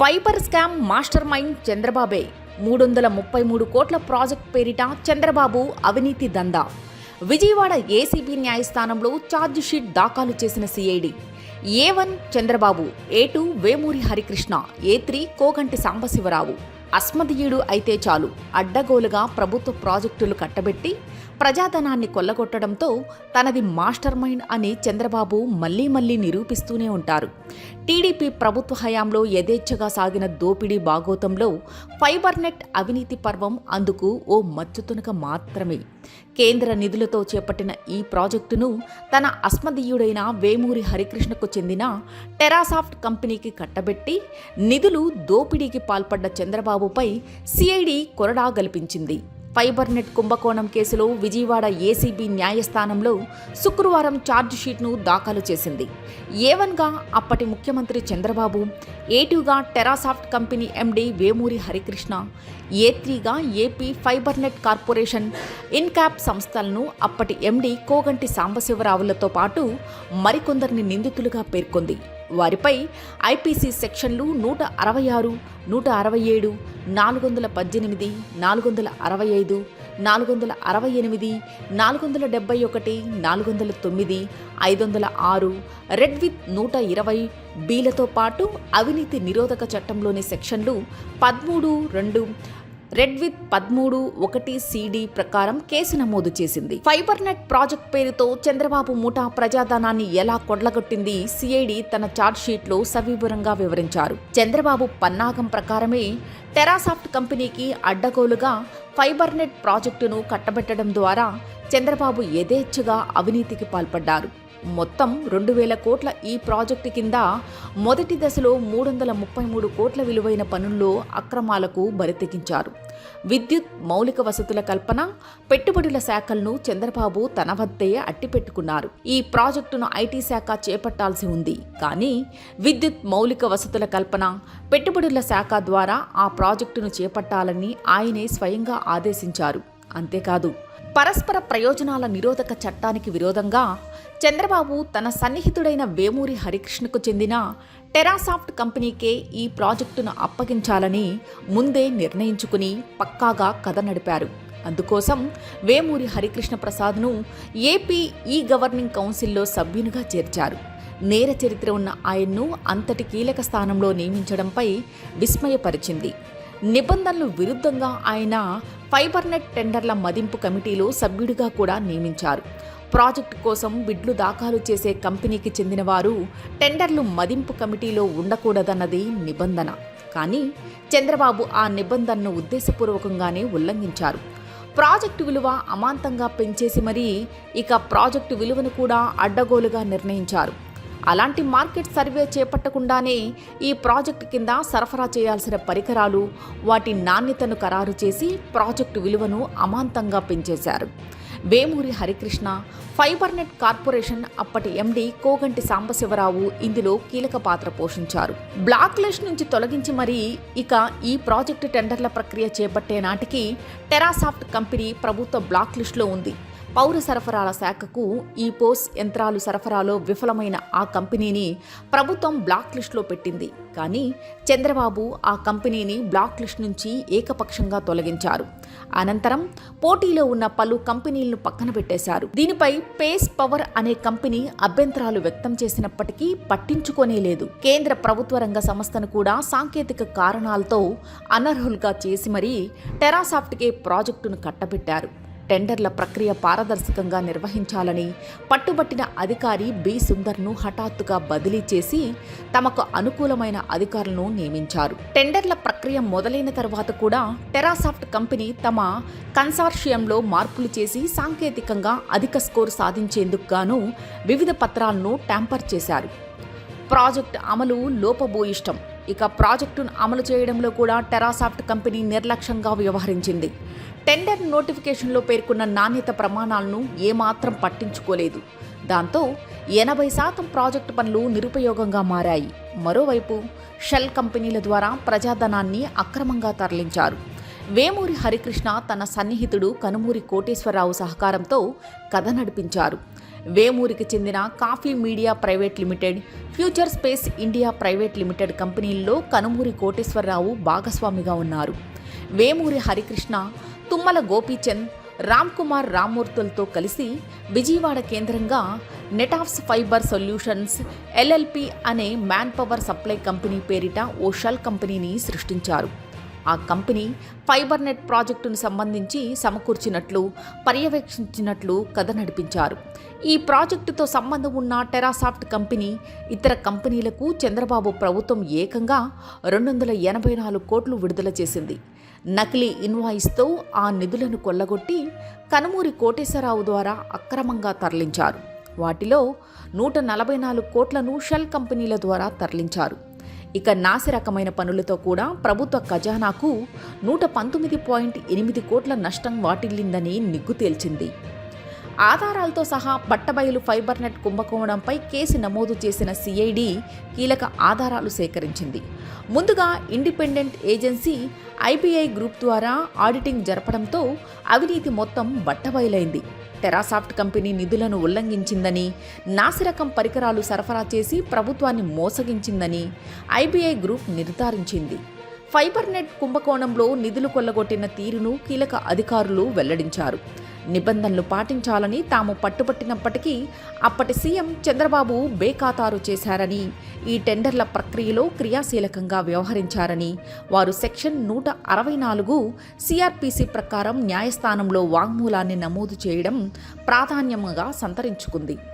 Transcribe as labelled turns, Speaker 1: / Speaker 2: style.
Speaker 1: Fibre scam master mind చంద్రబాబే. మూడు వందల ముప్పై మూడు కోట్ల ప్రాజెక్ట్ పేరిట చంద్రబాబు అవినీతి దందా. విజయవాడ ఏసీబీ న్యాయస్థానంలో ఛార్జ్ షీట్ దాఖలు చేసిన CID. A one Chandrababu A two Vemuri Harikrishna A three Koganti Sambasiva Rao. అస్మదీయుడు అయితే చాలు. అడ్డగోలుగా ప్రభుత్వ ప్రాజెక్టులు కట్టబెట్టి ప్రజాధనాన్ని కొల్లగొట్టడంతో తనది మాస్టర్ మైండ్ అని చంద్రబాబు మళ్ళీ మళ్ళీ నిరూపిస్తూనే ఉంటారు. టీడీపీ ప్రభుత్వ హయాంలో యథేచ్ఛగా సాగిన దోపిడీ బాగోతంలో ఫైబర్నెట్ అవినీతి పర్వం అందుకు ఓ మచ్చుతునక మాత్రమే. కేంద్ర నిధులతో చేపట్టిన ఈ ప్రాజెక్టును తన అస్మదీయుడైన వేమూరి హరికృష్ణకు చెందిన టెరాసాఫ్ట్ కంపెనీకి కట్టబెట్టి నిధులు దోపిడీకి పాల్పడ్డ చంద్రబాబుపై సిఐడి కొరడా గల్పించింది. ఫైబర్నెట్ కుంభకోణం కేసులో విజయవాడ ఏసీబీ న్యాయస్థానంలో శుక్రవారం ఛార్జ్షీట్ను దాఖలు చేసింది. ఏవన్గా అప్పటి ముఖ్యమంత్రి Chandrababu ఏటుగా Terasoft company MD Vemuri Harikrishna A త్రీగా AP Fibernet corporation Incap సంస్థలను అప్పటి ఎండీ కోగంటి సాంబశివరావులతో పాటు మరికొందరిని నిందితులుగా పేర్కొంది. వారిపై ఐపీసీ సెక్షన్లు నూట అరవై ఆరు నూట అరవై ఏడు నాలుగు వందల పద్దెనిమిది నాలుగు వందల అరవై ఐదు నాలుగు వందల అరవై ఎనిమిది నాలుగు వందల డెబ్బై ఒకటి నాలుగు వందల తొమ్మిది ఐదు వందల ఆరు రెడ్ విత్ నూట ఇరవై బీలతో పాటు అవినీతి నిరోధక చట్టంలోని సెక్షన్లు పదమూడు రెండు రెడ్ విత్ పదమూడు ఒకటి సిడి ప్రకారం కేసు నమోదు చేసింది. ఫైబర్ నెట్ ప్రాజెక్ట్ పేరుతో చంద్రబాబు ముఠా ప్రజాధనాన్ని ఎలా కొడ్లగొట్టింది సిఐడి తన ఛార్జ్ షీట్లో సవివరంగా వివరించారు. చంద్రబాబు పన్నాగం ప్రకారమే టెరాసాఫ్ట్ కంపెనీకి అడ్డగోలుగా ఫైబర్ నెట్ ప్రాజెక్టును కట్టబెట్టడం ద్వారా చంద్రబాబు యథేచ్ఛగా అవినీతికి పాల్పడ్డారు. మొత్తం రెండు వేల కోట్ల ఈ ప్రాజెక్టు కింద మొదటి దశలో మూడు వందల ముప్పై మూడు కోట్ల విలువైన పనుల్లో అక్రమాలకు బరితెగించారు. విద్యుత్ మౌలిక వసతుల కల్పన పెట్టుబడుల శాఖలను చంద్రబాబు తన వద్దే అట్టిపెట్టుకున్నారు. ఈ ప్రాజెక్టును ఐటీ శాఖ చేపట్టాల్సి ఉంది. కానీ విద్యుత్ మౌలిక వసతుల కల్పన పెట్టుబడుల శాఖ ద్వారా ఆ ప్రాజెక్టును చేపట్టాలని ఆయనే స్వయంగా ఆదేశించారు. అంతేకాదు పరస్పర ప్రయోజనాల నిరోధక చట్టానికి విరోధంగా చంద్రబాబు తన సన్నిహితుడైన వేమూరి హరికృష్ణకు చెందిన టెరాసాఫ్ట్ కంపెనీకే ఈ ప్రాజెక్టును అప్పగించాలని ముందే నిర్ణయించుకుని పక్కాగా కథ నడిపారు. అందుకోసం వేమూరి హరికృష్ణ ప్రసాద్ను ఏపీ ఈ గవర్నింగ్ కౌన్సిల్లో సభ్యునిగా చేర్చారు. నేర చరిత్ర ఉన్న ఆయన్ను అంతటి కీలక స్థానంలో నియమించడంపై విస్మయపరిచింది. నిబంధనలు విరుద్ధంగా ఆయన ఫైబర్నెట్ టెండర్ల మదింపు కమిటీలో సభ్యుడిగా కూడా నియమించారు. ప్రాజెక్టు కోసం బిడ్లు దాఖలు చేసే కంపెనీకి చెందిన వారు టెండర్లు మదింపు కమిటీలో ఉండకూడదన్నది నిబంధన. కానీ చంద్రబాబు ఆ నిబంధనను ఉద్దేశపూర్వకంగానే ఉల్లంఘించారు. ప్రాజెక్టు విలువ అమాంతంగా పెంచేసి మరీ ఇక ప్రాజెక్టు విలువను కూడా అడ్డగోలుగా నిర్ణయించారు. అలాంటి మార్కెట్ సర్వే చేపట్టకుండానే ఈ ప్రాజెక్టు కింద సరఫరా చేయాల్సిన పరికరాలు వాటి నాణ్యతను ఖరారు చేసి ప్రాజెక్టు విలువను అమాంతంగా పెంచేశారు. వేమూరి హరికృష్ణ ఫైబర్నెట్ కార్పొరేషన్ అప్పటి ఎండీ కోగంటి సాంబశివరావు ఇందులో కీలక పాత్ర పోషించారు. బ్లాక్ లిస్ట్ నుంచి తొలగించి మరీ ఇక ఈ ప్రాజెక్టు టెండర్ల ప్రక్రియ చేపట్టే నాటికి టెరాసాఫ్ట్ కంపెనీ ప్రభుత్వ బ్లాక్ లిస్టులో ఉంది. పౌర సరఫరాల శాఖకు ఈ పోస్ యంత్రాలు సరఫరాలో విఫలమైన ఆ కంపెనీని ప్రభుత్వం బ్లాక్ లిస్టులో పెట్టింది. కానీ చంద్రబాబు ఆ కంపెనీని బ్లాక్ లిస్ట్ నుంచి ఏకపక్షంగా తొలగించారు. అనంతరం పోటీలో ఉన్న పలు కంపెనీలను పక్కన పెట్టేశారు. దీనిపై పేస్ పవర్ అనే కంపెనీ అభ్యంతరాలు వ్యక్తం చేసినప్పటికీ పట్టించుకోనే లేదు. కేంద్ర ప్రభుత్వ రంగ సంస్థను కూడా సాంకేతిక కారణాలతో అనర్హులుగా చేసి మరీ టెరాసాఫ్ట్కే ప్రాజెక్టును కట్టబెట్టారు. టెండర్ల ప్రక్రియ పారదర్శకంగా నిర్వహించాలని పట్టుబట్టిన అధికారి బి. సుందర్ను హఠాత్తుగా బదిలీ చేసి తమకు అనుకూలమైన అధికారులను నియమించారు. టెండర్ల ప్రక్రియ మొదలైన తర్వాత కూడా టెరాసాఫ్ట్ కంపెనీ తమ కన్సార్షియంలో మార్పులు చేసి సాంకేతికంగా అధిక స్కోర్ సాధించేందుకు గాను వివిధ పత్రాలను ట్యాంపర్ చేశారు. ప్రాజెక్ట్ అమలు లోపభూయిష్టం. ఇక ప్రాజెక్టును అమలు చేయడంలో కూడా టెరాసాఫ్ట్ కంపెనీ నిర్లక్ష్యంగా వ్యవహరించింది. టెండర్ నోటిఫికేషన్లో పేర్కొన్న నాణ్యత ప్రమాణాలను ఏమాత్రం పట్టించుకోలేదు. దాంతో ఎనభై శాతం ప్రాజెక్టు పనులు నిరుపయోగంగా మారాయి. మరోవైపు షెల్ కంపెనీల ద్వారా ప్రజాధనాన్ని అక్రమంగా తరలించారు. వేమూరి హరికృష్ణ తన సన్నిహితుడు కనుమూరి కోటేశ్వరరావు సహకారంతో కథ నడిపించారు. వేమూరికి చెందిన coffee media private limited future space India private limited కంపెనీల్లో కనుమూరి కోటేశ్వరరావు భాగస్వామిగా ఉన్నారు. వేమూరి హరికృష్ణ తుమ్మల గోపీచంద్ రామ్ కుమార్ రామ్మూర్తులతో కలిసి విజయవాడ కేంద్రంగా నెటాఫ్స్ ఫైబర్ సొల్యూషన్స్ ఎల్ఎల్పి అనే మ్యాన్ పవర్ సప్లై కంపెనీ పేరిట ఓ షెల్ కంపెనీని సృష్టించారు. ఆ కంపెనీ ఫైబర్ నెట్ ప్రాజెక్టును సంబంధించి సమకూర్చినట్లు పర్యవేక్షించినట్లు కథ నడిపించారు. ఈ ప్రాజెక్టుతో సంబంధం ఉన్న టెరాసాఫ్ట్ కంపెనీ ఇతర కంపెనీలకు చంద్రబాబు ప్రభుత్వం ఏకంగా రెండు వందల ఎనభై నాలుగు కోట్లు విడుదల చేసింది. నకిలీ ఇన్వాయిస్తో ఆ నిధులను కొల్లగొట్టి కనుమూరి కోటేశ్వరరావు ద్వారా అక్రమంగా తరలించారు. వాటిలో నూట నలభై నాలుగు కోట్లను షెల్ కంపెనీల ద్వారా తరలించారు. ఇక నాసి రకమైన పనులతో కూడా ప్రభుత్వ ఖజానాకు నూట పంతొమ్మిది పాయింట్ ఎనిమిది కోట్ల నష్టం వాటిల్లిందని నిగ్గు తేల్చింది. ఆధారాలతో సహా బట్టబయలు ఫైబర్ నెట్ కుంభకోణంపై కేసు నమోదు చేసిన సిఐడి కీలక ఆధారాలు సేకరించింది. ముందుగా ఇండిపెండెంట్ ఏజెన్సీ ఐబీఐ గ్రూప్ ద్వారా ఆడిటింగ్ జరపడంతో అవినీతి మొత్తం బట్టబయలైంది. టెరాసాఫ్ట్ కంపెనీ నిధులను ఉల్లంఘించిందని నాసిరకం పరికరాలు సరఫరా చేసి ప్రభుత్వాన్ని మోసగించిందని ఐబీఐ గ్రూప్ నిర్ధారించింది. ఫైబర్ నెట్ కుంభకోణంలో నిధులు కొల్లగొట్టిన తీరును కీలక అధికారులు వెల్లడించారు. నిబంధనలు పాటించాలని తాము పట్టుబట్టినప్పటికీ అప్పటి సీఎం చంద్రబాబు బేఖాతారు చేశారని ఈ టెండర్ల ప్రక్రియలో క్రియాశీలకంగా వ్యవహరించారని వారు సెక్షన్ నూట అరవై నాలుగు సిఆర్పిసి ప్రకారం న్యాయస్థానంలో వాంగ్మూలాన్ని నమోదు చేయడం ప్రాధాన్యంగా సంతరించుకుంది.